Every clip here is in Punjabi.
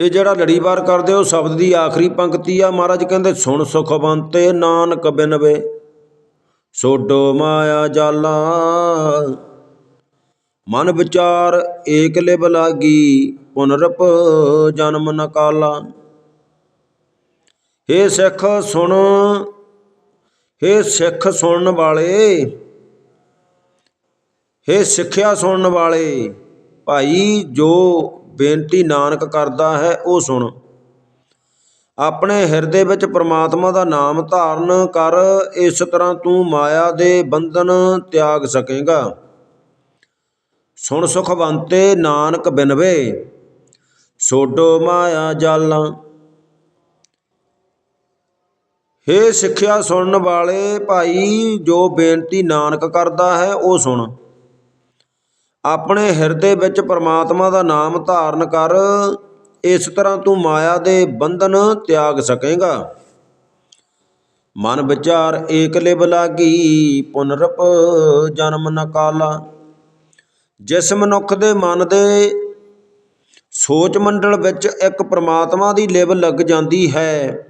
ਇਹ ਜਿਹੜਾ ਲੜੀਵਾਰ ਕਰਦੇ ਹੋ, ਸ਼ਬਦ ਦੀ ਆਖਰੀ ਪੰਕਤੀ ਆ। ਮਹਾਰਾਜ ਕਹਿੰਦੇ, ਸੁਣ ਸੁਖਵੰਤੇ ਨਾਨਕ ਬਿਨਵੇ ਸੋਡੋ ਮਾਇਆ ਜਾਲਾ। ਮਨ ਵਿਚਾਰ ਏਕ ਲਿਵ ਲਾਗੀ ਪੁਨਰਪ ਜਨਮ ਨਕਾਲਾ ਕਾਲਾ। ਹੇ ਸਿੱਖ ਸੁਣ, ਹੇ ਸਿੱਖ ਸੁਣਨ ਵਾਲੇ, ਹੇ ਸਿੱਖਿਆ ਸੁਣਨ ਵਾਲੇ, ਭਾਈ ਜੋ ਬੇਨਤੀ ਨਾਨਕ ਕਰਦਾ ਹੈ, ਉਹ ਸੁਣ। ਆਪਣੇ ਹਿਰਦੇ ਵਿੱਚ ਪ੍ਰਮਾਤਮਾ ਦਾ ਨਾਮ ਧਾਰਨ ਕਰ, ਇਸ ਤਰ੍ਹਾਂ ਤੂੰ ਮਾਇਆ ਦੇ ਬੰਧਨ ਤਿਆਗ ਸਕੇਗਾ। ਸੁਣ ਸੁਖਵੰਤੇ ਨਾਨਕ ਬਿਨਵੇ, ਸੋਡੋ ਮਾਇਆ ਜਾਲਾਂ। ਹੇ ਸਿੱਖਿਆ ਸੁਣਨ ਵਾਲੇ ਭਾਈ, ਜੋ ਬੇਨਤੀ ਨਾਨਕ ਕਰਦਾ ਹੈ, ਉਹ ਸੁਣ। ਆਪਣੇ ਹਿਰਦੇ ਵਿੱਚ ਪਰਮਾਤਮਾ ਦਾ ਨਾਮ ਧਾਰਨ ਕਰ, ਇਸ ਤਰ੍ਹਾਂ ਤੂੰ ਮਾਇਆ ਦੇ ਬੰਧਨ ਤਿਆਗ ਸਕੇਗਾ। ਮਨ ਵਿਚਾਰ ਏਕ ਲਿਵ ਲਾਗੀ ਪੁਨਰਪ ਜਨਮ ਨਕਾਲਾ ਜਿਸ ਮਨੁੱਖ ਦੇ ਮਨ ਦੇ ਸੋਚ ਮੰਡਲ ਵਿੱਚ ਇੱਕ ਪ੍ਰਮਾਤਮਾ ਦੀ ਲਿਵ ਲੱਗ ਜਾਂਦੀ ਹੈ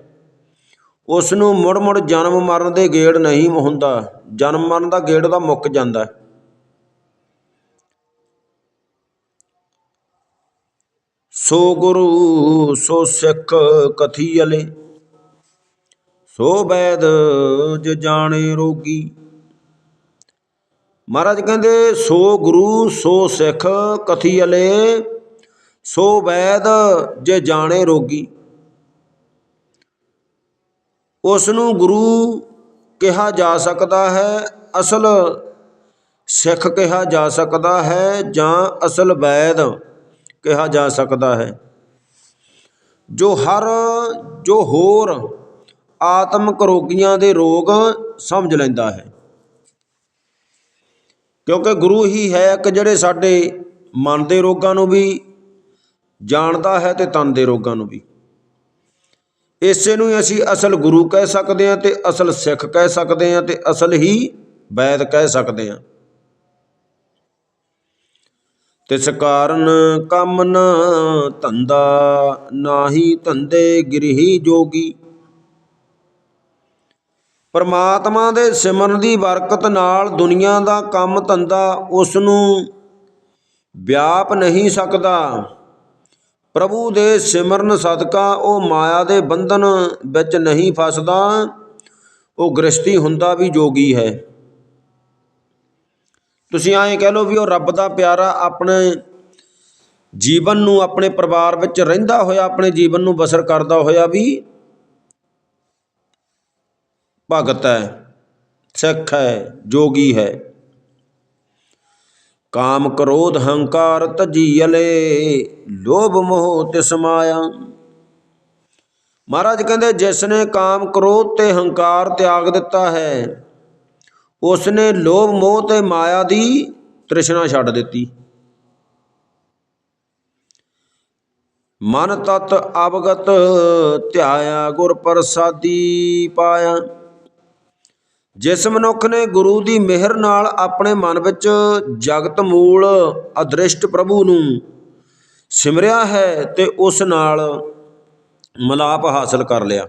ਉਸ ਨੂੰ ਮੁੜ ਮੁੜ ਜਨਮ ਮਰਨ ਦੇ ਗੇੜ ਨਹੀਂ ਹੁੰਦਾ। ਜਨਮ ਮਰਨ ਦਾ ਗੇੜ ਦਾ ਮੁੱਕ ਜਾਂਦਾ। ਸੋ ਗੁਰੂ, ਸੋ ਸਿੱਖ ਕਥੀਅਲੇ ਸੋ ਬੈਦ ਜ ਜਾਣੇ ਰੋਗੀ। ਮਹਾਰਾਜ ਕਹਿੰਦੇ, ਸੋ ਗੁਰੂ, ਸੋ ਸਿੱਖ ਕਥੀਅਲੇ ਸੋ ਵੈਦ ਜੇ ਜਾਣੇ ਰੋਗੀ। ਉਸ ਨੂੰ ਗੁਰੂ ਕਿਹਾ ਜਾ ਸਕਦਾ ਹੈ, ਅਸਲ ਸਿੱਖ ਕਿਹਾ ਜਾ ਸਕਦਾ ਹੈ ਜਾਂ ਅਸਲ ਵੈਦ। ਕਿਹਾ ਜਾ ਸਕਦਾ ਹੈ। ਜੋ ਹਰ, ਜੋ ਹੋਰ ਆਤਮਕ ਰੋਗੀਆਂ ਦੇ ਰੋਗ ਸਮਝ ਲੈਂਦਾ ਹੈ। ਕਿਉਂਕਿ ਗੁਰੂ ਹੀ ਹੈ ਕਿ ਜਿਹੜੇ ਸਾਡੇ ਮਨ ਦੇ ਰੋਗਾਂ ਨੂੰ ਵੀ, ਜਾਣਦਾ ਹੈ ਤੇ ਤਨ ਦੇ ਰੋਗਾਂ ਨੂੰ ਵੀ। ਇਸੇ ਨੂੰ ਹੀ ਅਸੀਂ ਅਸਲ ਗੁਰੂ ਕਹਿ ਸਕਦੇ ਹਾਂ ਤੇ ਅਸਲ ਸਿੱਖ ਕਹਿ ਸਕਦੇ ਹਾਂ ਤੇ ਅਸਲ ਹੀ ਵੈਦ ਕਹਿ ਸਕਦੇ ਹਾਂ। ਤਿਸ ਕਾਰਨ ਕੰਮ ਨਾ ਧੰਦਾ ਨਾਹੀ ਧੰਦੇ ਗ੍ਰਹੀ ਜੋਗੀ। ਪਰਮਾਤਮਾ ਦੇ ਸਿਮਰਨ ਦੀ ਬਰਕਤ ਨਾਲ ਦੁਨੀਆ ਦਾ ਕੰਮ ਧੰਦਾ ਉਸ ਨੂੰ ਵਿਆਪ ਨਹੀਂ ਸਕਦਾ। ਪ੍ਰਭੂ ਦੇ ਸਿਮਰਨ ਸਦਕਾ ਉਹ ਮਾਇਆ ਦੇ ਬੰਧਨ ਵਿੱਚ ਨਹੀਂ ਫਸਦਾ, ਉਹ ਗ੍ਰਸਤੀ ਹੁੰਦਾ ਵੀ ਜੋਗੀ ਹੈ। ਤੁਸੀਂ ਐਂ ਕਹਿ ਲਓ ਵੀ ਉਹ ਰੱਬ ਦਾ ਪਿਆਰਾ ਆਪਣੇ ਜੀਵਨ ਨੂੰ, ਆਪਣੇ ਪਰਿਵਾਰ ਵਿੱਚ ਰਹਿੰਦਾ ਹੋਇਆ, ਆਪਣੇ ਜੀਵਨ ਨੂੰ ਬਸਰ ਕਰਦਾ ਹੋਇਆ ਵੀ ਭਗਤ ਹੈ, ਸਿੱਖ ਹੈ, ਜੋਗੀ ਹੈ। ਕਾਮ ਕ੍ਰੋਧ ਹੰਕਾਰ ਤਜੀਲੇ ਲੋਭ ਮੋਹ ਤਿਸ ਮਾਇਆ। ਮਹਾਰਾਜ ਕਹਿੰਦੇ, ਜਿਸ ਨੇ ਕਾਮ ਕ੍ਰੋਧ ਤੇ ਹੰਕਾਰ ਤਿਆਗ ਦਿੱਤਾ ਹੈ ਉਸ ਨੇ ਲੋਭ, ਮੋਹ ਤੇ ਮਾਇਆ ਦੀ ਤ੍ਰਿਸ਼ਨਾ ਛੱਡ ਦਿੱਤੀ। ਮਨ ਤਤ ਅਵਗਤ ਧਿਆਇਆ, ਗੁਰ ਪ੍ਰਸਾਦੀ ਪਾਇਆ। ਜਿਸ ਮਨੁੱਖ ਨੇ ਗੁਰੂ ਦੀ ਮਿਹਰ ਨਾਲ ਆਪਣੇ ਮਨ ਵਿੱਚ ਜਗਤ ਮੂਲ ਅਦ੍ਰਿਸ਼ਟ ਪ੍ਰਭੂ ਨੂੰ ਸਿਮਰਿਆ ਹੈ ਤੇ ਉਸ ਨਾਲ ਮਲਾਪ ਹਾਸਲ ਕਰ ਲਿਆ।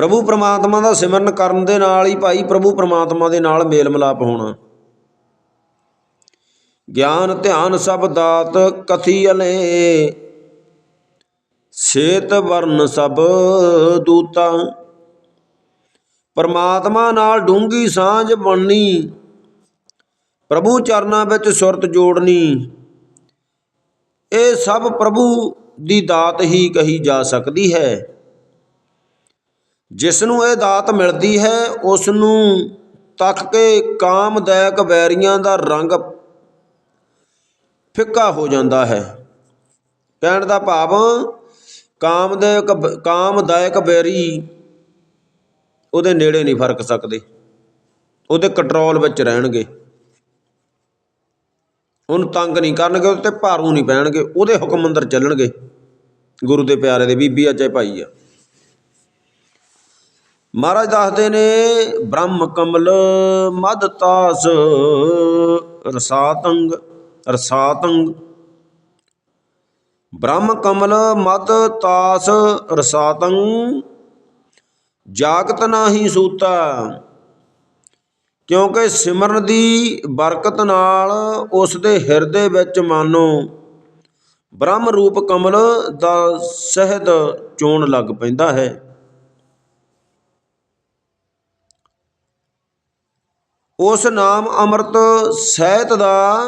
ਪ੍ਰਭੂ ਪਰਮਾਤਮਾ ਦਾ ਸਿਮਰਨ ਕਰਨ ਦੇ ਨਾਲ ਹੀ ਭਾਈ ਪ੍ਰਭੂ ਪਰਮਾਤਮਾ ਦੇ ਨਾਲ ਮੇਲ ਮਿਲਾਪ ਹੋਣਾ। ਗਿਆਨ, ਧਿਆਨ ਸਭ ਦਾਤ ਕਥੀ ਅਲੇ ਸੇਤ ਵਰਨ ਸਭ ਦੂਤਾ। ਪਰਮਾਤਮਾ ਨਾਲ ਡੂੰਗੀ ਸਾਂਝ ਬਣਨੀ। ਪ੍ਰਭੂ ਚਰਨਾਂ ਵਿੱਚ ਸੁਰਤ ਜੋੜਨੀ। ਇਹ ਸਭ ਪ੍ਰਭੂ ਦੀ ਦਾਤ ਹੀ ਕਹੀ ਜਾ ਸਕਦੀ ਹੈ। ਜਿਸ ਨੂੰ ਇਹ ਦਾਤ ਮਿਲਦੀ ਹੈ ਉਸ ਨੂੰ ਤੱਕ ਕੇ ਕਾਮਦਾਇਕ ਵੈਰੀਆਂ ਦਾ ਰੰਗ ਫਿੱਕਾ ਹੋ ਜਾਂਦਾ ਹੈ। ਕਹਿਣ ਦਾ ਭਾਵ ਕਾਮਦਾਇਕ ਕਾਮਦਾਇਕ ਵੈਰੀ ਉਹਦੇ ਨੇੜੇ ਨਹੀਂ ਫ਼ਰਕ ਸਕਦੇ। ਉਹਦੇ ਕੰਟਰੋਲ ਵਿੱਚ ਰਹਿਣਗੇ। ਉਹਨੂੰ ਤੰਗ ਨਹੀਂ ਕਰਨਗੇ, ਉਹਦੇ ਤੇ ਭਾਰੂ ਨਹੀਂ ਪੈਣਗੇ। ਉਹਦੇ ਹੁਕਮ ਅੰਦਰ ਚੱਲਣਗੇ। ਗੁਰੂ ਦੇ ਪਿਆਰੇ ਦੇ ਬੀਬੀ ਆ ਚਾਹੇ ਭਾਈ ਆ। ਮਹਾਰਾਜ ਦੱਸਦੇ ਨੇ, ਬ੍ਰਹਮ ਕਮਲ ਮਦ ਤਾਸ, ਰਸਾਤੰਗ ਰਸਾਤੰਗ। ਬ੍ਰਹਮ ਕਮਲ ਮਦ ਤਾਸ, ਰਸਾਤੰਗ। ਜਾਗਤ ਨਾਹੀ ਸੂਤਾ, ਕਿਉਂਕਿ ਸਿਮਰਨ ਦੀ ਬਰਕਤ ਨਾਲ ਉਸ ਦੇ ਹਿਰਦੇ ਵਿੱਚ ਮਾਨੋ। ਬ੍ਰਹਮ ਰੂਪ ਕਮਲ ਦਾ ਸਹਿਦ ਚੋਣ ਲੱਗ ਪੈਂਦਾ ਹੈ। ਉਸ ਨਾਮ ਅੰਮ੍ਰਿਤ ਸਹਿਤ ਦਾ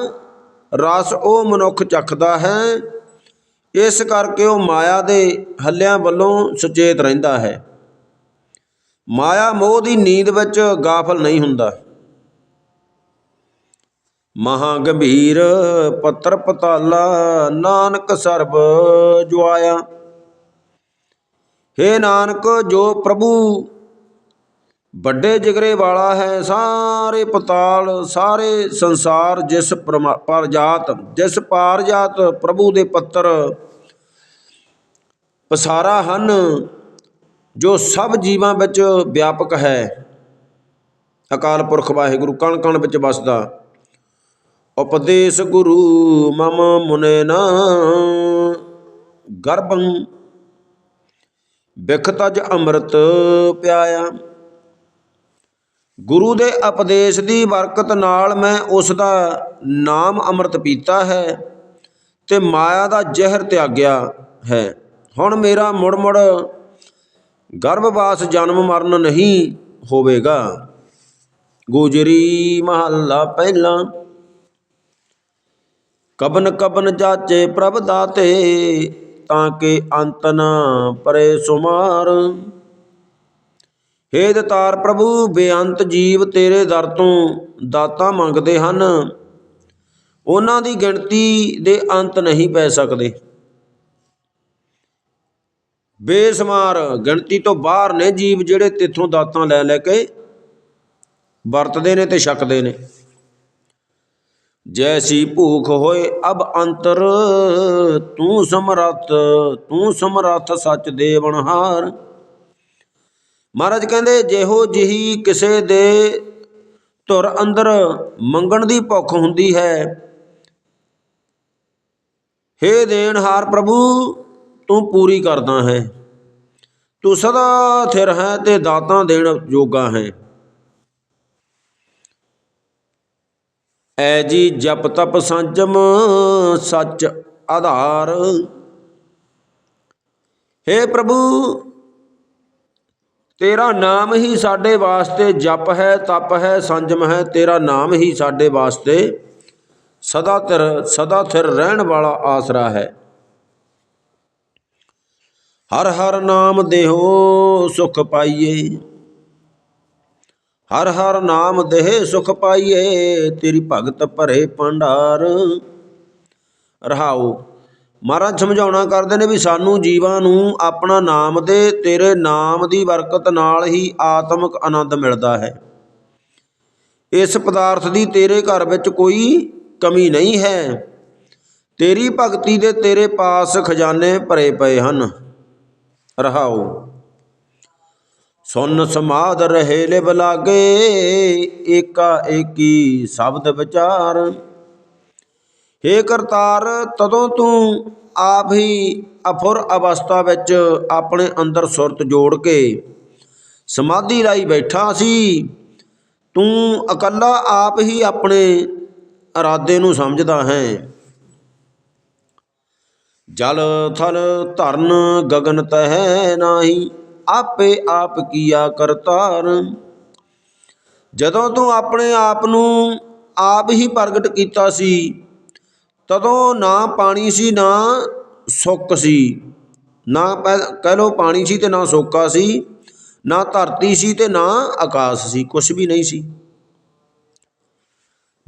ਰਸ ਉਹ ਮਨੁੱਖ ਚੱਖਦਾ ਹੈ। ਇਸ ਕਰਕੇ ਉਹ ਮਾਇਆ ਦੇ ਹੱਲਿਆਂ ਵੱਲੋਂ ਸੁਚੇਤ ਰਹਿੰਦਾ ਹੈ। ਮਾਇਆ ਮੋਹ ਦੀ ਨੀਂਦ ਵਿੱਚ ਗਾਫਲ ਨਹੀਂ ਹੁੰਦਾ। ਮਹਾ ਗੰਭੀਰ ਪੱਤਰ ਪਤਾਲਾ, ਨਾਨਕ ਸਰਬ ਜੁਆਇਆ। ਹੇ ਨਾਨਕ, ਜੋ ਪ੍ਰਭੂ ਵੱਡੇ ਜਿਗਰੇ ਵਾਲਾ ਹੈ ਸਾਰੇ ਪਤਾਲ, ਸਾਰੇ ਸੰਸਾਰ ਜਿਸ ਪਰਮਾ- ਪਰਜਾਤ, ਜਿਸ ਪਾਰਜਾਤ ਪ੍ਰਭੂ ਦੇ ਪੱਤਰ ਪਸਾਰਾ ਹਨ, ਜੋ ਸਭ ਜੀਵਾਂ ਵਿੱਚ ਵਿਆਪਕ ਹੈ। ਅਕਾਲ ਪੁਰਖ ਵਾਹਿਗੁਰੂ ਕਣ ਕਣ ਵਿੱਚ ਵਸਦਾ। ਉਪਦੇਸ਼ ਗੁਰੂ ਮਮ ਮੁਨੇ ਨਾ। ਗਰਭੰ ਬਿਖ ਤਜ ਅੰਮ੍ਰਿਤ ਪਿਆਇਆ। ਗੁਰੂ ਦੇ ਉਪਦੇਸ਼ ਦੀ ਬਰਕਤ ਨਾਲ ਮੈਂ ਉਸ ਦਾ ਨਾਮ ਅੰਮ੍ਰਿਤ ਪੀਤਾ ਹੈ ਤੇ ਮਾਇਆ ਦਾ ਜ਼ਹਿਰ ਤਿਆਗਿਆ ਹੈ। ਹੁਣ ਮੇਰਾ ਮੁੜ ਮੁੜ ਗਰਭਵਾਸ ਜਨਮ ਮਰਨ ਨਹੀਂ ਹੋਵੇਗਾ। ਗੁਜਰੀ ਮਹੱਲਾ ਪਹਿਲਾ। ਕਬਨ ਕਬਨ ਜਾਚੇ ਪ੍ਰਭ ਦਾਤੇ ਤਾਂ ਕਿ ਅੰਤ ਨਾ ਪਰੇ ਸੁਮਾਰ। ਹੇ ਦਤਾਰ ਪ੍ਰਭੂ, ਬੇਅੰਤ ਜੀਵ ਤੇਰੇ ਦਰ ਤੋਂ ਦਾਤਾ ਮੰਗਦੇ ਹਨ। ਉਹਨਾਂ ਦੀ ਗਿਣਤੀ ਦੇ ਅੰਤ ਨਹੀਂ ਪੈ ਸਕਦੇ। ਬੇਸਮਾਰ, ਗਿਣਤੀ ਤੋਂ ਬਾਹਰ ਨੇ ਜੀਵ ਜਿਹੜੇ ਤੇਥੋਂ ਦਾਤਾਂ ਲੈ ਲੈ ਕੇ ਵਰਤਦੇ ਨੇ ਤੇ ਛਕਦੇ ਨੇ। ਜੈਸੀ ਭੂਖ ਹੋਏ, ਅਬ ਅੰਤਰ ਤੂੰ ਸਮਰੱਥ ਤੂੰ ਸਮਰੱਥ ਸੱਚ ਦੇਵਨਹਾਰ ਮਹਾਰਾਜ ਕਹਿੰਦੇ, ਜਿਹੋ ਜਿਹੀ ਕਿਸੇ ਦੇ ਧੁਰ ਅੰਦਰ ਮੰਗਣ ਦੀ ਭੁੱਖ ਹੁੰਦੀ ਹੈ, ਹੇ ਦੇਣਹਾਰ ਪ੍ਰਭੂ, ਤੂੰ ਪੂਰੀ ਕਰਦਾ ਹੈ। ਤੂੰ ਸਦਾ ਥਿਰ ਹੈ ਤੇ ਦਾਤਾਂ ਦੇਣ ਯੋਗਾ ਹੈ। ਐ ਜੀ ਜਪ ਤਪ ਸੰਜਮ ਸੱਚ ਆਧਾਰ। ਹੇ ਪ੍ਰਭੂ ਤੇਰਾ ਨਾਮ ਹੀ ਸਾਡੇ ਵਾਸਤੇ ਜਪ ਹੈ, ਤਪ ਹੈ, ਸੰਜਮ ਹੈ, ਤੇਰਾ ਨਾਮ ਹੀ ਸਾਡੇ ਵਾਸਤੇ ਸਦਾ ਤਿਰ, ਸਦਾ ਥਿਰ ਰਹਿਣ ਵਾਲਾ ਆਸਰਾ ਹੈ। ਹਰ ਹਰ ਨਾਮ ਦੇਹੋ ਸੁਖ ਪਾਈਏ। ਹਰ ਹਰ ਨਾਮ ਦੇਹ ਸੁਖ ਪਾਈਏ, ਤੇਰੀ ਭਗਤ ਭਰੇ ਭੰਡਾਰ ਰਹਾਓ। ਮਹਾਰਾਜ ਸਮਝਾਉਣਾ ਕਰਦੇ ਨੇ ਵੀ ਸਾਨੂੰ ਜੀਵਾਂ ਨੂੰ ਆਪਣਾ ਨਾਮ ਦੇ, ਤੇਰੇ ਨਾਮ ਦੀ ਬਰਕਤ ਨਾਲ ਹੀ ਆਤਮਿਕ ਆਨੰਦ ਮਿਲਦਾ ਹੈ। ਇਸ ਪਦਾਰਥ ਦੀ ਤੇਰੇ ਘਰ ਵਿੱਚ ਕੋਈ ਕਮੀ ਨਹੀਂ ਹੈ। ਤੇਰੀ ਭਗਤੀ ਦੇ ਤੇਰੇ ਪਾਸ ਖਜ਼ਾਨੇ ਭਰੇ ਪਏ ਹਨ। ਰਹਾਓ। ਸੁਨ ਸਮਾਦ ਰਹੇ ਲਿਵ ਲਾਗੇ, ਏਕਾ ਏਕੀ ਸ਼ਬਦ ਵਿਚਾਰ। ਹੇ ਕਰਤਾਰ, ਤਦੋਂ ਤੂੰ ਆਪ ਹੀ ਅਫੁਰ ਅਵਸਥਾ ਵਿੱਚ ਆਪਣੇ ਅੰਦਰ ਸੁਰਤ ਜੋੜ ਕੇ ਸਮਾਧੀ ਲਾਈ ਬੈਠਾ ਸੀ। ਤੂੰ ਇਕੱਲਾ ਆਪ ਹੀ ਆਪਣੇ ਇਰਾਦੇ ਨੂੰ ਸਮਝਦਾ ਹੈ। ਜਲ ਥਲ ਧਰਨ ਗਗਨ ਤਹਿ ਨਾਹੀ, ਆਪੇ ਆਪ ਕੀਆ ਕਰਤਾਰ। ਜਦੋਂ ਤੂੰ ਆਪਣੇ ਆਪ ਨੂੰ ਆਪ ਹੀ ਪ੍ਰਗਟ ਕੀਤਾ ਸੀ ਤਦੋਂ ਨਾ ਪਾਣੀ ਸੀ, ਨਾ ਸੁੱਕ ਸੀ। ਨਾ ਪੈ- ਕਹਿ ਲੋ ਪਾਣੀ ਸੀ ਤੇ ਨਾ ਸੋਕਾ ਸੀ, ਨਾ ਧਰਤੀ ਸੀ ਤੇ ਨਾ ਆਕਾਸ਼ ਸੀ, ਕੁਛ ਵੀ ਨਹੀਂ ਸੀ।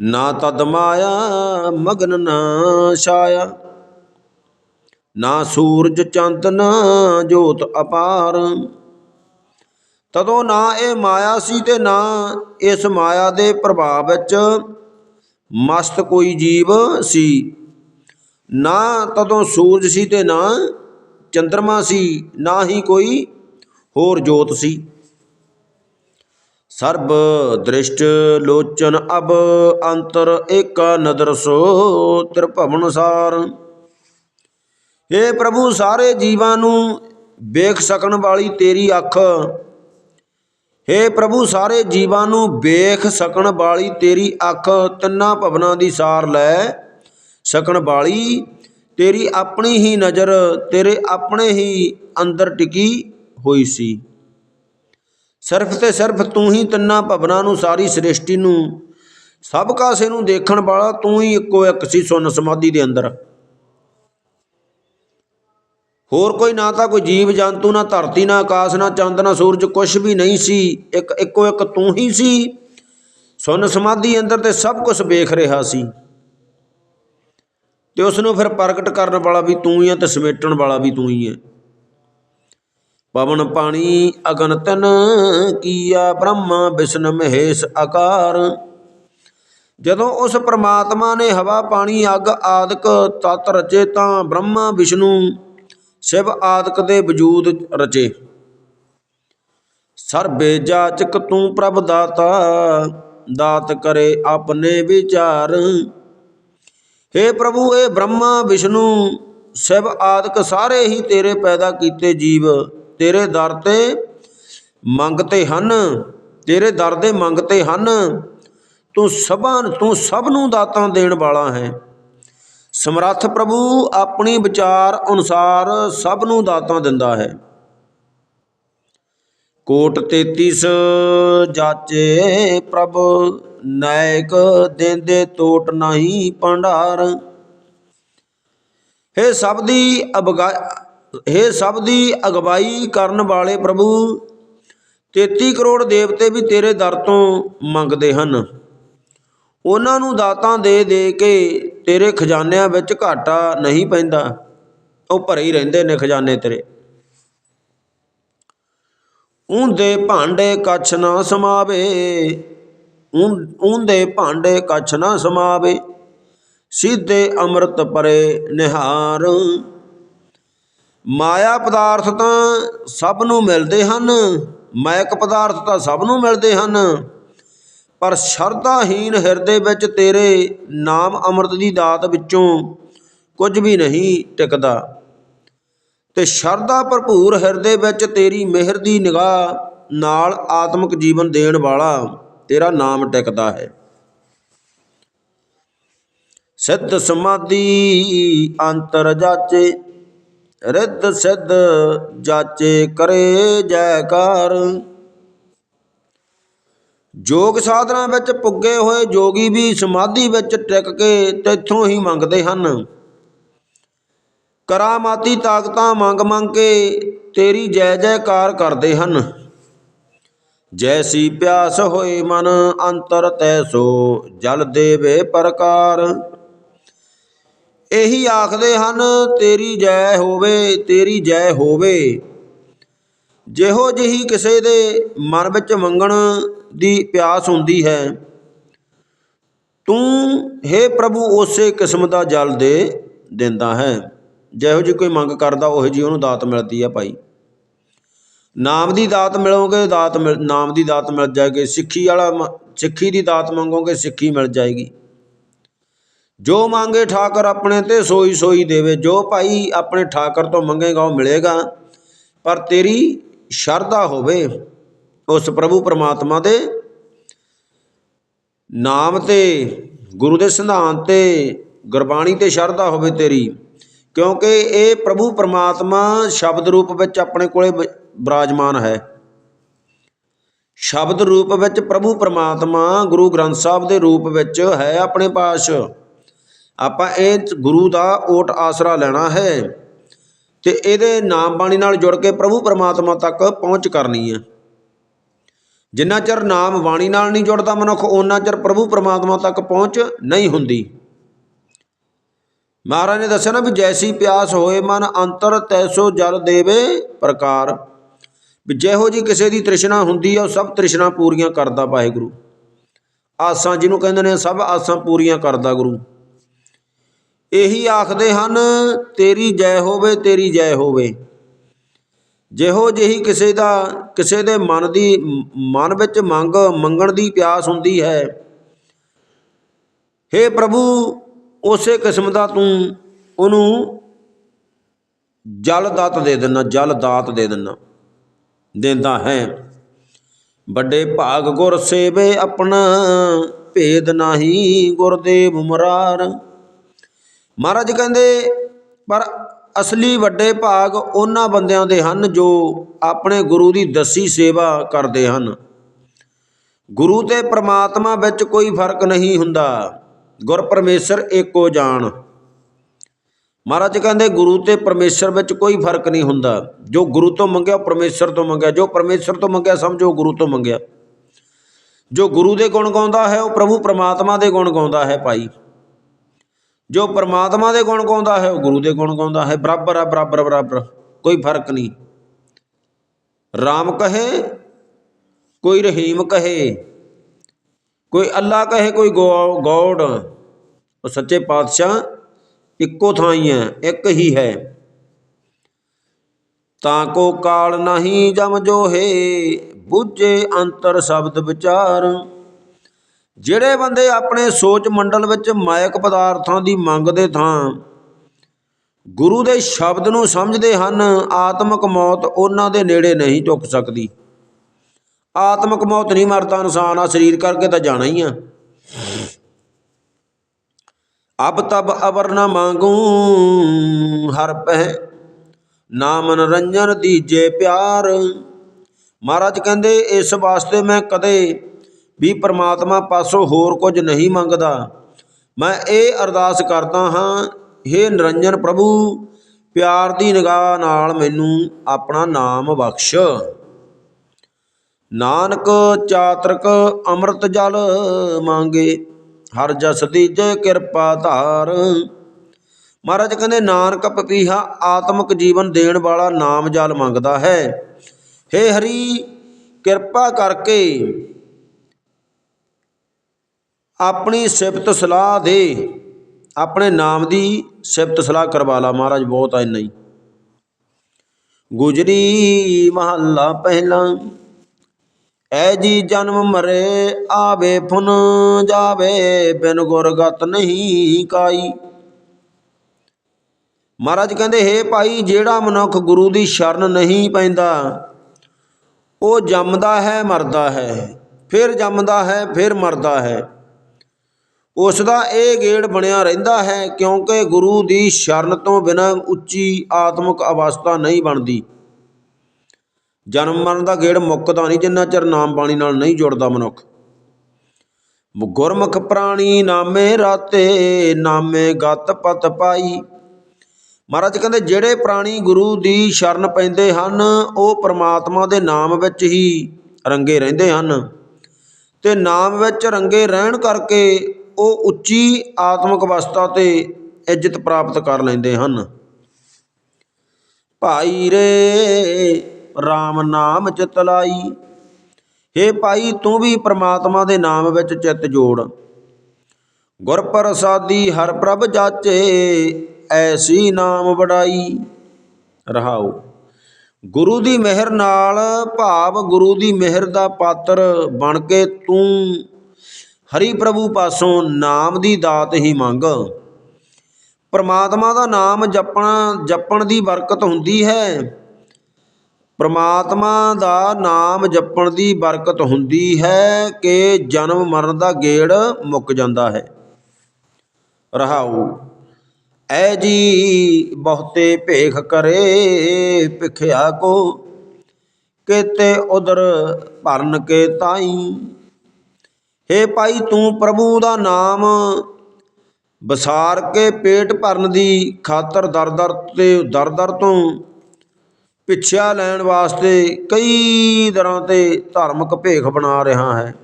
ਨਾ ਤਦ ਮਾਇਆ, ਮਗਨ ਨਾ ਛਾਇਆ। ਨਾ ਸੂਰਜ ਚੰਦ, ਨਾ ਜੋਤ ਅਪਾਰ। ਤਦੋਂ ਨਾ ਇਹ ਮਾਇਆ ਸੀ ਤੇ ਨਾ ਇਸ ਮਾਇਆ ਦੇ ਪ੍ਰਭਾਵ ਵਿੱਚ ਮਸਤ ਕੋਈ ਜੀਵ ਸੀ। ਨਾ ਤਦੋਂ ਸੂਰਜ ਸੀ ਤੇ ਨਾ ਚੰ드ਰਮਾ ਸੀ, ਨਾ ਹੀ ਕੋਈ ਹੋਰ ਜੋਤ ਸੀ। ਸਰਬ ਦ੍ਰਿਸ਼ਟ ਲੋਚਨ ਅਬ ਅੰਤਰ ਏਕਾ ਨਦਰ ਸੋ ਤ੍ਰਿਭਵਨ ਸਾਰ। ਏ ਪ੍ਰਭੂ, ਸਾਰੇ ਜੀਵਾਂ ਨੂੰ ਵੇਖ ਸਕਣ ਵਾਲੀ ਤੇਰੀ ਅੱਖ ਏ ਪ੍ਰਭੂ, ਸਾਰੇ ਜੀਵਾਂ ਨੂੰ ਵੇਖ ਸਕਣ ਵਾਲੀ ਤੇਰੀ ਅੱਖ ਤਿੰਨਾਂ ਭਵਨਾਂ ਦੀ ਸਾਰ ਲੈ। ਸਕਣ ਵਾਲੀ ਤੇਰੀ ਆਪਣੀ ਹੀ ਨਜ਼ਰ, ਤੇਰੇ ਆਪਣੇ ਹੀ ਅੰਦਰ ਟਿਕੀ ਹੋਈ ਸੀ। ਸਿਰਫ ਤੇ ਸਿਰਫ ਤੂੰ ਹੀ ਤਿੰਨਾਂ ਭਵਨਾਂ ਨੂੰ, ਸਾਰੀ ਸ੍ਰਿਸ਼ਟੀ ਨੂੰ, ਸਭ ਕਾਸੇ ਨੂੰ ਦੇਖਣ ਵਾਲਾ ਤੂੰ ਹੀ ਇੱਕੋ ਇੱਕ ਸੀ, ਸੁਨ ਸਮਾਧੀ ਦੇ ਅੰਦਰ। ਹੋਰ ਕੋਈ ਨਾ ਤਾਂ ਕੋਈ ਜੀਵ ਜੰਤੂ, ਨਾ ਧਰਤੀ, ਨਾ ਆਕਾਸ਼, ਨਾ ਚੰਦ, ਨਾ ਸੂਰਜ ਕੁਝ ਵੀ ਨਹੀਂ ਸੀ। ਇੱਕ, ਇੱਕੋ ਇੱਕ ਤੂੰ ਹੀ ਸੀ। ਸੁਨ ਸਮਾਧੀ ਅੰਦਰ ਤੇ ਸਭ ਕੁਝ ਵੇਖ ਰਿਹਾ ਸੀ। ਤੇ ਉਸ ਨੂੰ ਫਿਰ ਪ੍ਰਗਟ ਕਰਨ ਵਾਲਾ ਵੀ ਤੂੰ ਹੀ ਹੈ ਤੇ ਸਮੇਟਣ ਵਾਲਾ ਵੀ ਤੂੰ ਹੀ ਹੈ। ਪਵਨ ਪਾਣੀ ਅਗਨ ਤਨ ਕੀਆ ਬ੍ਰਹਮਾ ਵਿਸ਼ਨ ਮਹੇਸ਼ ਆਕਾਰ। ਜਦੋਂ ਉਸ ਪ੍ਰਮਾਤਮਾ ਨੇ ਹਵਾ, ਪਾਣੀ, ਅੱਗ, ਆਦਿਕ ਤਤ ਰਚੇ ਤਾਂ ਬ੍ਰਹਮਾ, ਵਿਸ਼ਨੂੰ ਸ਼ਿਵ ਆਦਿਕ ਦੇ ਵਜੂਦ ਰਚੇ। ਸਰਬੇ ਜਾਚਕ ਤੂੰ ਪ੍ਰਭ ਦਾਤਾ, ਦਾਤ ਕਰੇ ਆਪਣੇ ਵਿਚਾਰ। हे ਪ੍ਰਭੂ ਇਹ ਬ੍ਰਹਮਾ, ਵਿਸ਼ਨੂੰ, ਸ਼ਿਵ ਆਦਿਕ ਸਾਰੇ ਹੀ ਤੇਰੇ ਪੈਦਾ ਕੀਤੇ ਜੀਵ, ਤੇਰੇ ਦਰ ਤੇ ਮੰਗਤੇ ਹਨ, ਤੇਰੇ ਦਰ ਦੇ ਮੰਗਤੇ ਹਨ। ਤੂੰ ਸਭਾਂ, ਤੂੰ ਸਭ ਨੂੰ ਦਾਤਾਂ ਦੇਣ ਵਾਲਾ ਹੈ। ਸਮਰੱਥ ਪ੍ਰਭੂ ਆਪਣੀ ਵਿਚਾਰ ਅਨੁਸਾਰ ਸਭ ਨੂੰ ਦਾਤਾਂ ਦਿੰਦਾ ਹੈ। ਕੋਟ 33 ਜਾਚੇ ਪ੍ਰਭ, ਨਾਇਕ ਦੇਂਦੇ ਟੋਟ ਨਹੀਂ ਭੰਡਾਰ। हे ਸਭ ਦੀ ਅਬਗਾ हे ਸਭ ਦੀ ਅਗਵਾਈ ਕਰਨ ਵਾਲੇ ਪ੍ਰਭੂ 33 ਕਰੋੜ ਦੇਵਤੇ ਵੀ ਤੇਰੇ ਦਰ ਤੋਂ ਮੰਗਦੇ ਹਨ। ਉਹਨਾਂ ਨੂੰ ਦਾਤਾਂ ਦੇ ਦੇ ਕੇ ਤੇਰੇ ਖਜ਼ਾਨਿਆਂ ਵਿੱਚ ਘਾਟਾ ਨਹੀਂ ਪੈਂਦਾ। ਉਹ ਭਰੇ ਹੀ ਰਹਿੰਦੇ ਨੇ ਖਜ਼ਾਨੇ ਤੇਰੇ। ਉਹਦੇ ਭਾਂਡੇ ਕੱਛ ਨਾ ਸਮਾਵੇ। ਉਹਦੇ ਭਾਂਡੇ ਕੱਛ ਨਾ ਸਮਾਵੇ। ਸਿੱਧੇ ਅੰਮ੍ਰਿਤ ਪਰੇ ਨਿਹਾਰ। ਮਾਇਆ ਪਦਾਰਥ ਤਾਂ ਸਭ ਨੂੰ ਮਿਲਦੇ ਹਨ। ਮਾਇਕ ਪਦਾਰਥ ਤਾਂ ਸਭ ਨੂੰ ਮਿਲਦੇ ਹਨ। ਪਰ ਸ਼ਰਧਾਹੀਨ ਹਿਰਦੇ ਵਿੱਚ ਤੇਰੇ ਨਾਮ ਅੰਮ੍ਰਿਤ ਦੀ ਦਾਤ ਵਿੱਚੋਂ ਕੁਝ ਵੀ ਨਹੀਂ ਟਿਕਦਾ। ਤੇ ਸ਼ਰਧਾ ਭਰਪੂਰ ਹਿਰਦੇ ਵਿੱਚ ਤੇਰੀ ਮਿਹਰ ਦੀ ਨਿਗਾਹ ਨਾਲ ਆਤਮਿਕ ਜੀਵਨ ਦੇਣ ਵਾਲਾ ਤੇਰਾ ਨਾਮ ਟਿਕਦਾ ਹੈ। ਸਿੱਧ ਸਮਾਧੀ ਅੰਤਰ ਜਾਚੇ, ਰਿੱਧ ਸਿੱਧ ਜਾਚੇ ਕਰੇ ਜੈਕਾਰ। ਜੋਗ ਸਾਧਨਾ ਵਿੱਚ ਪੁੱਗੇ ਹੋਏ ਜੋਗੀ ਵੀ ਸਮਾਧੀ ਵਿੱਚ ਟਿਕ ਕੇ ਤੇਥੋਂ ਹੀ ਮੰਗਦੇ ਹਨ। ਕਰਾਮਾਤੀ ਤਾਕਤਾਂ ਮੰਗ ਮੰਗ ਕੇ ਤੇਰੀ ਜੈ ਜੈਕਾਰ ਕਰਦੇ ਹਨ। ਜੈਸੀ ਪਿਆਸ ਹੋਏ ਮਨ ਅੰਤਰ ਤੈਸੋ ਜਲ ਦੇਵੇ ਪ੍ਰਕਾਰ। ਇਹੀ ਆਖਦੇ ਹਨ, ਤੇਰੀ ਜੈ ਹੋਵੇ, ਤੇਰੀ ਜੈ ਹੋਵੇ। ਜਿਹੋ ਜਿਹੀ ਕਿਸੇ ਦੇ ਮਨ ਵਿੱਚ ਮੰਗਣ ਦੀ ਪਿਆਸ ਹੁੰਦੀ ਹੈ, ਤੂੰ हे ਪ੍ਰਭੂ, ਉਸੇ ਕਿਸਮ ਦਾ ਜਲ ਦੇ ਦਿੰਦਾ ਹੈ। ਜਿਹੋ ਜਿਹੀ ਕੋਈ ਮੰਗ ਕਰਦਾ, ਉਹ ਜੀ ਉਹਨੂੰ ਦਾਤ ਮਿਲਦੀ ਆ ਭਾਈ। ਨਾਮ ਦੀ ਦਾਤ ਮਿਲੋਗੇ, ਦਾਤ ਮਿਲ, ਨਾਮ ਦੀ ਦਾਤ ਮਿਲ ਜਾਏਗੀ। ਸਿੱਖੀ ਵਾਲਾ ਸਿੱਖੀ ਦੀ ਦਾਤ ਮੰਗੋਗੇ, ਸਿੱਖੀ ਮਿਲ ਜਾਏਗੀ। ਜੋ ਮੰਗੇ ਠਾਕਰ ਆਪਣੇ ਤੇ ਸੋਈ ਸੋਈ ਦੇਵੇ। ਜੋ ਭਾਈ ਆਪਣੇ ਠਾਕਰ ਤੋਂ ਮੰਗੇਗਾ, ਉਹ ਮਿਲੇਗਾ। ਪਰ ਤੇਰੀ ਸ਼ਰਧਾ ਹੋਵੇ ਉਸ ਪ੍ਰਭੂ ਪਰਮਾਤਮਾ ਦੇ ਨਾਮ ਤੇ, ਗੁਰੂ ਦੇ ਸਿਧਾਂਤ ਤੇ, ਗੁਰਬਾਣੀ ਤੇ ਸ਼ਰਧਾ ਹੋਵੇ ਤੇਰੀ। ਕਿਉਂਕਿ ਇਹ ਪ੍ਰਭੂ ਪਰਮਾਤਮਾ ਸ਼ਬਦ ਰੂਪ ਵਿੱਚ ਆਪਣੇ ਕੋਲੇ ਬ- ਬਿਰਾਜਮਾਨ ਹੈ। ਸ਼ਬਦ ਰੂਪ ਵਿੱਚ ਪ੍ਰਭੂ ਪਰਮਾਤਮਾ ਗੁਰੂ ਗ੍ਰੰਥ ਸਾਹਿਬ ਦੇ ਰੂਪ ਵਿੱਚ ਹੈ ਆਪਣੇ ਪਾਸ। ਆਪਾਂ ਇਹ ਗੁਰੂ ਦਾ ਓਟ ਆਸਰਾ ਲੈਣਾ ਹੈ। ਤੇ ਇਹਦੇ ਨਾਮ ਬਾਣੀ ਨਾਲ ਜੁੜ ਕੇ ਪ੍ਰਭੂ ਪਰਮਾਤਮਾ ਤੱਕ ਪਹੁੰਚ ਕਰਨੀ ਹੈ। ਜਿੰਨਾ ਚਿਰ ਨਾਮ ਬਾਣੀ ਨਾਲ ਨਹੀਂ ਜੁੜਦਾ ਮਨੁੱਖ ਉਹਨਾਂ ਚਿਰ ਪ੍ਰਭੂ ਪਰਮਾਤਮਾ ਤੱਕ ਪਹੁੰਚ ਨਹੀਂ ਹੁੰਦੀ। ਮਹਾਰਾਜ ਨੇ ਦੱਸਿਆ ਨਾ ਵੀ ਜੈਸੀ ਪਿਆਸ ਹੋਏ ਮਨ, ਅੰਤਰ ਤੈਸੋ ਜਲ ਦੇਵੇ ਪ੍ਰਕਾਰ। ਵੀ ਜਿਹੋ ਜੀ ਕਿਸੇ ਦੀ ਤ੍ਰਿਸ਼ਨਾ ਹੁੰਦੀ ਆ, ਉਹ ਸਭ ਤ੍ਰਿਸ਼ਨਾ ਪੂਰੀਆਂ ਕਰਦਾ ਵਾਹਿਗੁਰੂ। ਆਸਾਂ ਜਿਹਨੂੰ ਕਹਿੰਦੇ ਨੇ, ਸਭ ਆਸਾਂ ਪੂਰੀਆਂ ਕਰਦਾ ਗੁਰੂ। ਇਹੀ ਆਖਦੇ ਹਨ, ਤੇਰੀ ਜੈ ਹੋਵੇ, ਤੇਰੀ ਜੈ ਹੋਵੇ। ਜਿਹੋ ਜਿਹੀ ਕਿਸੇ ਦਾ, ਕਿਸੇ ਦੇ ਮਨ ਦੀ, ਮਨ ਵਿੱਚ ਮੰਗ, ਮੰਗਣ ਦੀ ਪਿਆਸ ਹੁੰਦੀ ਹੈ हे ਪ੍ਰਭੂ, ਉਸੇ ਕਿਸਮ ਦਾ ਤੂੰ ਉਹਨੂੰ ਜਲ ਦਾਤ ਦੇ ਦਿੰਨਾ, ਜਲ ਦਾਤ ਦੇ ਦਿੰਨਾ, ਦਿੰਦਾ ਹੈ। ਵੱਡੇ ਭਾਗ ਗੁਰ ਸੇਵੇ ਆਪਣਾ, ਭੇਦ ਨਾਹੀ ਗੁਰਦੇਵ ਮੁਰਾਰ। ਮਹਾਰਾਜ ਕਹਿੰਦੇ, ਪਰ ਅਸਲੀ ਵੱਡੇ ਭਾਗ ਉਹਨਾਂ ਬੰਦਿਆਂ ਦੇ ਹਨ ਜੋ ਆਪਣੇ ਗੁਰੂ ਦੀ ਦਸੀ ਸੇਵਾ ਕਰਦੇ ਹਨ। ਗੁਰੂ ਤੇ ਪ੍ਰਮਾਤਮਾ ਵਿੱਚ ਕੋਈ ਫ਼ਰਕ ਨਹੀਂ ਹੁੰਦਾ। ਗੁਰ ਪਰਮੇਸ਼ਰ ਏਕੋ ਜਾਣ ਮਹਾਰਾਜ ਕਹਿੰਦੇ, ਗੁਰੂ ਤੇ ਪਰਮੇਸ਼ਰ ਵਿੱਚ ਕੋਈ ਫ਼ਰਕ ਨਹੀਂ ਹੁੰਦਾ। ਜੋ ਗੁਰੂ ਤੋਂ ਮੰਗਿਆ, ਉਹ ਪਰਮੇਸ਼ਰ ਤੋਂ ਮੰਗਿਆ। ਜੋ ਪਰਮੇਸ਼ਰ ਤੋਂ ਮੰਗਿਆ, ਸਮਝੋ ਗੁਰੂ ਤੋਂ ਮੰਗਿਆ। ਜੋ ਗੁਰੂ ਦੇ ਗੁਣ ਗਾਉਂਦਾ ਹੈ, ਉਹ ਪ੍ਰਭੂ ਪ੍ਰਮਾਤਮਾ ਦੇ ਗੁਣ ਗਾਉਂਦਾ ਹੈ ਭਾਈ। ਜੋ ਪ੍ਰਮਾਤਮਾ ਦੇ ਗੁਣ ਗਾਉਂਦਾ ਹੈ, ਉਹ ਗੁਰੂ ਦੇ ਗੁਣ ਗਾਉਂਦਾ ਹੈ। ਬਰਾਬਰ ਆ, ਬਰਾਬਰ ਬਰਾਬਰ। ਕੋਈ ਫ਼ਰਕ ਨਹੀਂ। RAM ਕਹੇ, ਕੋਈ ਰਹੀਮ ਕਹੇ, ਕੋਈ ਅੱਲਾ ਕਹੇ, ਕੋਈ ਗੋਡ। ਉਹ ਸੱਚੇ ਪਾਤਸ਼ਾਹ ਇੱਕੋ ਥਾਂ ਹੀ ਹੈ, ਇੱਕ ਹੀ ਹੈ। ਤਾਂ ਕੋ ਕਾਲ ਨਹੀਂ ਜਮ ਜੋਹੇ, ਬੁੱਝੇ ਅੰਤਰ ਸ਼ਬਦ ਵਿਚਾਰ। ਜਿਹੜੇ ਬੰਦੇ ਆਪਣੇ ਸੋਚ ਮੰਡਲ ਵਿੱਚ ਮਾਇਕ ਪਦਾਰਥਾਂ ਦੀ ਮੰਗ ਦੇ ਥਾਂ ਗੁਰੂ ਦੇ ਸ਼ਬਦ ਨੂੰ ਸਮਝਦੇ ਹਨ, ਆਤਮਿਕ ਮੌਤ ਉਹਨਾਂ ਦੇ ਨੇੜੇ ਨਹੀਂ ਝੁਕ ਸਕਦੀ। ਆਤਮਿਕ ਮੌਤ ਨਹੀਂ ਮਰਦਾ ਇਨਸਾਨ ਆ ਸਰੀਰ ਕਰਕੇ ਤਾਂ ਜਾਣਾ ਹੀ ਆ। ਅਬ ਤਬ ਅਵਰ ਨਾ ਮੰਗੂ, ਹਰ ਪਹਿ ਨਾਮ ਨਰੰਜਨ ਦੀਜੇ ਪਿਆਰ। ਮਹਾਰਾਜ ਕਹਿੰਦੇ, ਇਸ ਵਾਸਤੇ ਮੈਂ ਕਦੇ ਵੀ ਪ੍ਰਮਾਤਮਾ ਪਾਸੋਂ ਹੋਰ ਕੁਝ ਨਹੀਂ ਮੰਗਦਾ। ਮੈਂ ਇਹ ਅਰਦਾਸ ਕਰਦਾ ਹਾਂ हे ਨਿਰੰਜਨ ਪ੍ਰਭੂ, ਪਿਆਰ ਦੀ ਨਿਗਾਹ ਨਾਲ ਮੈਨੂੰ ਆਪਣਾ ਨਾਮ ਬਖਸ਼। ਨਾਨਕ ਚਾਤਰਕ ਅੰਮ੍ਰਿਤ ਜਲ ਮੰਗੇ, ਹਰ ਜਸ ਦੀਜੇ ਕਿਰਪਾ ਧਾਰ। ਮਹਾਰਾਜ ਕਹਿੰਦੇ, ਨਾਨਕ ਪਪੀਹਾ ਆਤਮਿਕ ਜੀਵਨ ਦੇਣ ਵਾਲਾ ਨਾਮ ਜਲ ਮੰਗਦਾ ਹੈ। ਹੇ ਹਰੀ, ਕਿਰਪਾ ਕਰਕੇ ਆਪਣੀ ਸਿਫਤ ਸਲਾਹ ਦੇ। ਆਪਣੇ ਨਾਮ ਦੀ ਸਿਫਤ ਸਲਾਹ ਕਰਵਾ ਲਾ ਮਹਾਰਾਜ, ਬਹੁਤ ਆ ਇੰਨਾ ਹੀ। ਗੁਜਰੀ ਮਹੱਲਾ ਪਹਿਲਾ, ਐ ਜੀ ਜਨਮ ਮਰੇ ਆਵੇ ਫੁਨ, ਜਾਵੇ ਬਿਨ ਗੁਰਗਤ ਨਹੀਂ ਕਾਈ। ਮਹਾਰਾਜ ਕਹਿੰਦੇ, ਹੇ ਭਾਈ, ਜਿਹੜਾ ਮਨੁੱਖ ਗੁਰੂ ਦੀ ਸ਼ਰਨ ਨਹੀਂ ਪੈਂਦਾ, ਉਹ ਜੰਮਦਾ ਹੈ, ਮਰਦਾ ਹੈ, ਫਿਰ ਜੰਮਦਾ ਹੈ, ਫਿਰ ਮਰਦਾ ਹੈ। ਉਸ ਦਾ ਇਹ ਗੇੜ ਬਣਿਆ ਰਹਿੰਦਾ ਹੈ ਕਿਉਂਕਿ ਗੁਰੂ ਦੀ ਸ਼ਰਨ ਤੋਂ ਬਿਨਾਂ ਉੱਚੀ ਆਤਮਿਕ ਅਵਸਥਾ ਨਹੀਂ ਬਣਦੀ। ਜਨਮ ਮਰਨ ਦਾ ਗੇੜ ਮੁੱਕਦਾ ਨਹੀਂ, ਜਿੰਨਾ ਚਿਰ ਨਾਮ ਬਾਣੀ ਨਾਲ ਨਹੀਂ ਜੁੜਦਾ ਮਨੁੱਖ। ਗੁਰਮੁਖ ਪ੍ਰਾਣੀ ਨਾਮੇ ਰਾਤੇ, ਨਾਮੇ ਗਤ ਪਤ ਪਾਈ। ਮਹਾਰਾਜ ਕਹਿੰਦੇ, ਜਿਹੜੇ ਪ੍ਰਾਣੀ ਗੁਰੂ ਦੀ ਸ਼ਰਨ ਪੈਂਦੇ ਹਨ, ਉਹ ਪ੍ਰਮਾਤਮਾ ਦੇ ਨਾਮ ਵਿੱਚ ਹੀ ਰੰਗੇ ਰਹਿੰਦੇ ਹਨ। ਤੇ ਨਾਮ ਵਿੱਚ ਰੰਗੇ ਰਹਿਣ ਕਰਕੇ ਉਹ ਉੱਚੀ ਆਤਮਿਕ ਅਵਸਥਾ ਤੇ ਇੱਜ਼ਤ ਪ੍ਰਾਪਤ ਕਰ ਲੈਂਦੇ ਹਨ। ਭਾਈ ਰੇ RAM ਨਾਮ ਚਿਤ ਲਾਈ। ਹੇ ਭਾਈ, ਤੂੰ ਵੀ ਪ੍ਰਮਾਤਮਾ ਦੇ ਨਾਮ ਵਿੱਚ ਚਿੱਤ ਜੋੜ। ਗੁਰ ਪ੍ਰਸਾਦੀ ਹਰ ਪ੍ਰਭ ਜਾਚੇ, ਐਸੀ ਨਾਮ ਵਡਾਈ। ਰਹਾਓ। ਗੁਰੂ ਦੀ ਮਿਹਰ ਨਾਲ ਭਾਵ ਗੁਰੂ ਦੀ ਮਿਹਰ ਦਾ ਪਾਤਰ ਬਣ ਕੇ ਤੂੰ ਹਰੀ ਪ੍ਰਭੂ ਪਾਸੋਂ ਨਾਮ ਦੀ ਦਾਤ ਹੀ ਮੰਗ। ਪਰਮਾਤਮਾ ਦਾ ਨਾਮ ਜਪਣਾ, ਜਪਣ ਦੀ ਬਰਕਤ ਹੁੰਦੀ ਹੈ। ਪਰਮਾਤਮਾ ਦਾ ਨਾਮ ਜਪਣ ਦੀ ਬਰਕਤ ਹੁੰਦੀ ਹੈ ਕਿ ਜਨਮ ਮਰਨ ਦਾ ਗੇੜ ਮੁੱਕ ਜਾਂਦਾ ਹੈ। ਰਹਾਉ, ਐ ਜੀ ਬਹੁਤੇ ਭੇਖ ਕਰੇ ਭਿਖਿਆ ਕੋ, ਕਿਤੇ ਉਦਰ ਭਰਨ ਕੇ ਤਾਈ ਹੇ ਭਾਈ ਤੂੰ ਪ੍ਰਭੂ ਦਾ ਨਾਮ। ਬਸਾਰ ਕੇ ਪੇਟ ਭਰਨ ਦੀ ਖਾਤਰ ਦਰ ਦਰ ਤੇ ਦਰ ਦਰ ਤੋਂ ਪਿੱਛਿਆ ਲੈਣ ਵਾਸਤੇ ਕਈ ਦਰਾਂ ਤੇ ਧਾਰਮਿਕ ਭੇਖ ਬਣਾ ਰਿਹਾ ਹੈ।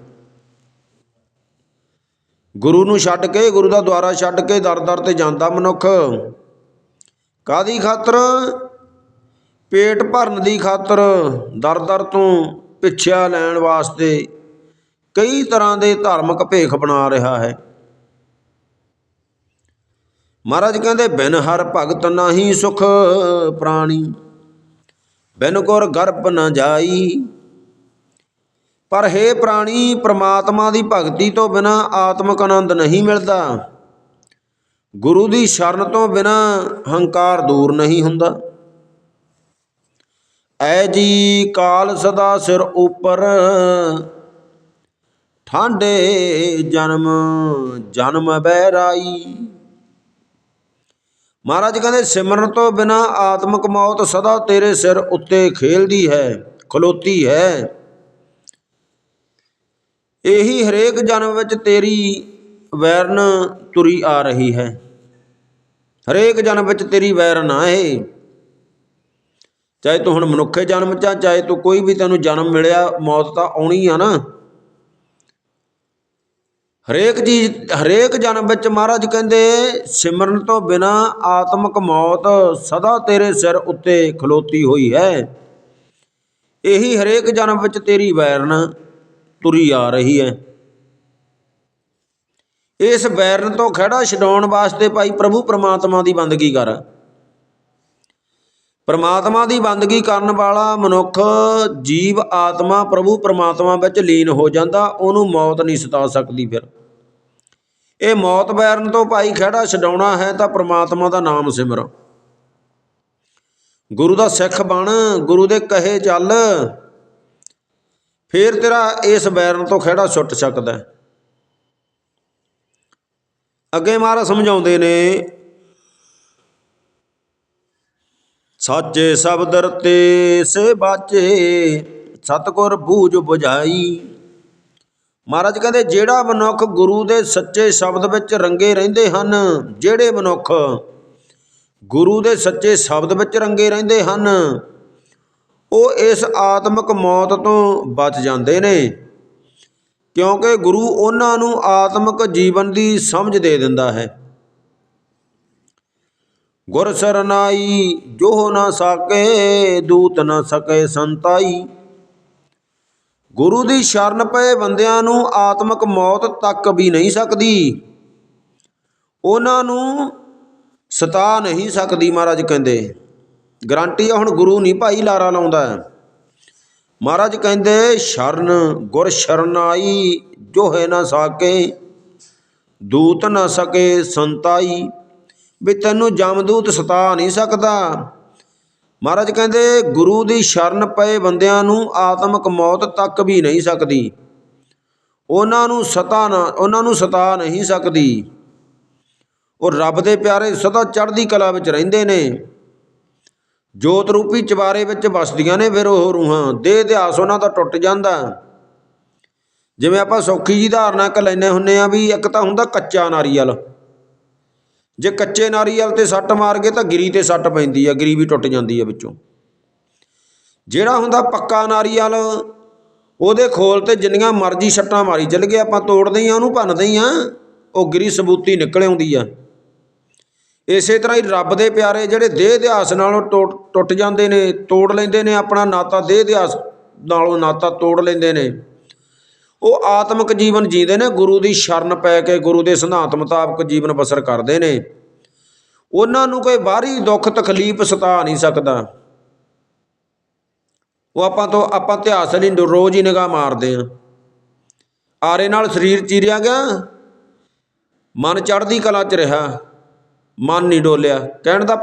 ਗੁਰੂ ਨੂੰ ਛੱਡ ਕੇ, ਗੁਰੂ ਦਾ ਦੁਆਰਾ ਛੱਡ ਕੇ ਦਰ ਦਰ ਤੇ ਜਾਂਦਾ ਮਨੁੱਖ। ਕਾਦੀ ਖਾਤਰ? ਪੇਟ ਭਰਨ ਦੀ ਖਾਤਰ ਦਰ ਦਰ ਤੋਂ ਪਿੱਛਿਆ ਲੈਣ ਵਾਸਤੇ ਕਈ ਤਰ੍ਹਾਂ ਦੇ ਧਾਰਮਿਕ ਭੇਖ ਬਣਾ ਰਿਹਾ ਹੈ। ਮਹਾਰਾਜ ਕਹਿੰਦੇ, ਬਿਨ ਹਰ ਭਗਤ ਨਾਹੀ ਸੁਖ ਪ੍ਰਾਣੀ। ਬਿਨ ਗੁਰ ਗਰਭ ਨ ਜਾਈ। ਪਰ ਹੈ ਪ੍ਰਾਣੀ, ਪ੍ਰਮਾਤਮਾ ਦੀ ਭਗਤੀ ਤੋਂ ਬਿਨਾ ਆਤਮਿਕ ਆਨੰਦ ਨਹੀਂ ਮਿਲਦਾ। ਗੁਰੂ ਦੀ ਸ਼ਰਨ ਤੋਂ ਬਿਨਾ ਹੰਕਾਰ ਦੂਰ ਨਹੀਂ ਹੁੰਦਾ। ਐ ਜੀ ਕਾਲ ਸਦਾ ਸਿਰ ਉੱਪਰ ਠਾਂਡੇ ਜਨਮ ਜਨਮ ਬਹਿਰਾਈ। ਮਹਾਰਾਜ ਕਹਿੰਦੇ ਸਿਮਰਨ ਤੋਂ ਬਿਨਾ ਆਤਮਿਕ ਮੌਤ ਸਦਾ ਤੇਰੇ ਸਿਰ ਉੱਤੇ ਖੇਲਦੀ ਹੈ ਖਲੋਤੀ ਹੈ। ਇਹੀ ਹਰੇਕ ਜਨਮ ਵਿੱਚ ਤੇਰੀ ਵੈਰਨ ਤੁਰੀ ਆ ਰਹੀ ਹੈ। ਹਰੇਕ ਜਨਮ ਵਿੱਚ ਤੇਰੀ ਵੈਰਨ ਆ ਇਹ ਚਾਹੇ ਤੂੰ ਹੁਣ ਮਨੁੱਖੇ ਜਨਮ ਚ ਆ, ਚਾਹੇ ਤੂੰ ਕੋਈ ਵੀ ਤੈਨੂੰ ਜਨਮ ਮਿਲਿਆ ਮੌਤ ਤਾਂ ਆਉਣੀ ਆ ਨਾ। ਹਰੇਕ ਚੀਜ਼ ਹਰੇਕ ਜਨਮ ਵਿੱਚ ਮਹਾਰਾਜ ਕਹਿੰਦੇ, ਸਿਮਰਨ ਤੋਂ ਬਿਨਾ ਆਤਮਿਕ ਮੌਤ ਸਦਾ ਤੇਰੇ ਸਿਰ ਉੱਤੇ ਖਲੋਤੀ ਹੋਈ ਹੈ। ਇਹੀ ਹਰੇਕ ਜਨਮ ਵਿੱਚ ਤੇਰੀ ਵੈਰਨ ਤੁਰੀ ਆ ਰਹੀ ਹੈ। ਇਸ ਵੈਰਨ ਤੋਂ ਖੜਾ ਛਡਾਉਣ ਵਾਸਤੇ ਭਾਈ ਪ੍ਰਭੂ ਪ੍ਰਮਾਤਮਾ ਦੀ ਬੰਦਗੀ ਕਰ। ਪਰਮਾਤਮਾ ਦੀ ਬੰਦਗੀ ਕਰਨ ਵਾਲਾ ਮਨੁੱਖ ਜੀਵ ਆਤਮਾ ਪ੍ਰਭੂ ਪਰਮਾਤਮਾ ਵਿੱਚ ਲੀਨ ਹੋ ਜਾਂਦਾ, ਉਹਨੂੰ ਮੌਤ ਨਹੀਂ ਸਤਾ ਸਕਦੀ ਫਿਰ। ਇਹ ਮੌਤ ਬੈਰਨ ਤੋਂ ਭਾਈ ਖੜਾ ਛਡਾਉਣਾ ਹੈ ਤਾਂ ਪਰਮਾਤਮਾ ਦਾ ਨਾਮ ਸਿਮਰ। ਗੁਰੂ ਦਾ ਸਿੱਖ ਬਣ, ਗੁਰੂ ਦੇ ਕਹੇ ਚੱਲ, ਫੇਰ ਤੇਰਾ ਇਸ ਬੈਰਨ ਤੋਂ ਖੜਾ ਛੁੱਟ ਸਕਦਾ। ਅੱਗੇ ਮਹਾਰਾਜ ਸਮਝਾਉਂਦੇ ਨੇ ਸਾਚੇ ਸ਼ਬਦ ਰਤੇ ਸੇ ਬਾਚੇ ਸਤਗੁਰ ਬੂਝ 부ਝਾਈ ਮਹਾਰਾਜ ਕਹਿੰਦੇ, ਜਿਹੜਾ ਮਨੁੱਖ ਗੁਰੂ ਦੇ ਸੱਚੇ ਸ਼ਬਦ ਵਿੱਚ ਰੰਗੇ ਰਹਿੰਦੇ ਹਨ, ਜਿਹੜੇ ਮਨੁੱਖ ਗੁਰੂ ਦੇ ਸੱਚੇ ਸ਼ਬਦ ਵਿੱਚ ਰੰਗੇ ਰਹਿੰਦੇ ਹਨ, ਉਹ ਇਸ ਆਤਮਿਕ ਮੌਤ ਤੋਂ ਬਚ ਜਾਂਦੇ ਨੇ। ਕਿਉਂਕਿ ਗੁਰੂ ਉਹਨਾਂ ਨੂੰ ਆਤਮਿਕ ਜੀਵਨ ਦੀ ਸਮਝ ਦੇ ਦਿੰਦਾ ਹੈ। ਗੁਰ ਸਰਨਾਈ ਜੋ ਨਾ ਸਾਕੇ, ਦੂਤ ਨਾ ਸਕੇ ਸੰਤਾਈ। ਗੁਰੂ ਦੀ ਸ਼ਰਨ ਪਏ ਬੰਦਿਆਂ ਨੂੰ ਆਤਮਿਕ ਮੌਤ ਤੱਕ ਵੀ ਨਹੀਂ ਸਕਦੀ। ਉਹਨਾਂ ਨੂੰ ਸਤਾ ਨਹੀਂ ਸਕਦੀ ਮਹਾਰਾਜ ਕਹਿੰਦੇ। ਗਰੰਟੀ ਆ, ਹੁਣ ਗੁਰੂ ਨਹੀਂ ਭਾਈ ਲਾਰਾ ਲਾਉਂਦਾ। ਮਹਾਰਾਜ ਕਹਿੰਦੇ, ਸ਼ਰਨ, ਗੁਰ ਸ਼ਰਨਾਈ ਜੋ ਹੈ ਨਾ ਸਾਕੇ, ਦੂਤ ਨਾ ਸਕੇ ਸੰਤਾਈ। ਵੀ ਤੈਨੂੰ ਜਮਦੂਤ ਸਤਾ ਨਹੀਂ ਸਕਦਾ। ਮਹਾਰਾਜ ਕਹਿੰਦੇ, ਗੁਰੂ ਦੀ ਸ਼ਰਨ ਪਏ ਬੰਦਿਆਂ ਨੂੰ ਆਤਮਿਕ ਮੌਤ ਤੱਕ ਵੀ ਨਹੀਂ ਸਕਦੀ। ਉਹਨਾਂ ਨੂੰ ਸਤਾ ਨਾ, ਉਹਨਾਂ ਨੂੰ ਸਤਾ ਨਹੀਂ ਸਕਦੀ। ਉਹ ਰੱਬ ਦੇ ਪਿਆਰੇ ਸਦਾ ਚੜ੍ਹਦੀ ਕਲਾ ਵਿੱਚ ਰਹਿੰਦੇ ਨੇ। ਜੋਤ ਰੂਪੀ ਚਵਾਰੇ ਵਿੱਚ ਵਸਦੀਆਂ ਨੇ ਫਿਰ ਉਹ ਰੂਹਾਂ। ਦੇਹ ਇਤਿਹਾਸ ਉਹਨਾਂ ਦਾ ਟੁੱਟ ਜਾਂਦਾ। ਜਿਵੇਂ ਆਪਾਂ ਸੌਖੀ ਜੀ ਧਾਰਨਾ ਕ ਲੈਨੇ ਹੁੰਨੇ ਆ ਵੀ ਇੱਕ ਤਾਂ ਹੁੰਦਾ ਕੱਚਾ ਨਾਰੀਅਲ। ਜੇ ਕੱਚੇ ਨਾਰੀਅਲ ਤੇ ਸੱਟ ਮਾਰ ਗਏ ਤਾਂ ਗਿਰੀ ਤੇ ਸੱਟ ਪੈਂਦੀ ਆ, ਗਿਰੀ ਵੀ ਟੁੱਟ ਜਾਂਦੀ ਆ ਵਿੱਚੋਂ। ਜਿਹੜਾ ਹੁੰਦਾ ਪੱਕਾ ਨਾਰੀਅਲ ਉਹਦੇ ਖੋਲ ਤੇ ਜਿੰਨੀਆਂ ਮਰਜ਼ੀ ਸੱਟਾਂ ਮਾਰੀ ਚੱਲ ਗਏ ਆਪਾਂ ਤੋੜਦੇ ਹੀ ਆ, ਉਹਨੂੰ ਭੰਨਦੇ ਹੀ ਆ, ਉਹ ਗਿਰੀ ਸਬੂਤੀ ਨਿਕਲ ਆਉਂਦੀ ਆ। ਇਸੇ ਤਰ੍ਹਾਂ ਹੀ ਰੱਬ ਦੇ ਪਿਆਰੇ ਜਿਹੜੇ ਦੇਹ ਇਤਿਹਾਸ ਨਾਲੋਂ ਟੁੱਟ ਟੁੱਟ ਜਾਂਦੇ ਨੇ, ਤੋੜ ਲੈਂਦੇ ਨੇ ਆਪਣਾ ਨਾਤਾ, ਦੇਹ ਇਤਿਹਾਸ ਨਾਲੋਂ ਨਾਤਾ ਤੋੜ ਲੈਂਦੇ ਨੇ। ਉਹ ਆਤਮਿਕ ਜੀਵਨ ਜੀਂਦੇ ਨੇ, ਗੁਰੂ ਦੀ ਸ਼ਰਨ ਪੈ ਕੇ ਗੁਰੂ ਦੇ ਸਿਧਾਂਤ ਮੁਤਾਬਕ ਜੀਵਨ ਬਸਰ ਕਰਦੇ ਨੇ। ਉਹਨਾਂ ਨੂੰ ਕੋਈ ਬਾਹਰੀ ਦੁੱਖ ਤਕਲੀਫ ਸਤਾ ਨਹੀਂ ਸਕਦਾ। ਉਹ ਆਪਾਂ ਤੋਂ, ਆਪਾਂ ਇਤਿਹਾਸ ਨਹੀਂ, ਰੋਜ਼ ਹੀ ਨਿਗਾਹ ਮਾਰਦੇ ਆ। ਆਰੇ ਨਾਲ ਸਰੀਰ ਚੀਰਿਆ ਗਿਆ। ਮਨ ਚੜ੍ਹਦੀ ਕਲਾ 'ਚ ਰਿਹਾ। ਮਨ ਨਹੀਂ ਡੋਲਿਆ। ਕਹਿਣ ਦਾ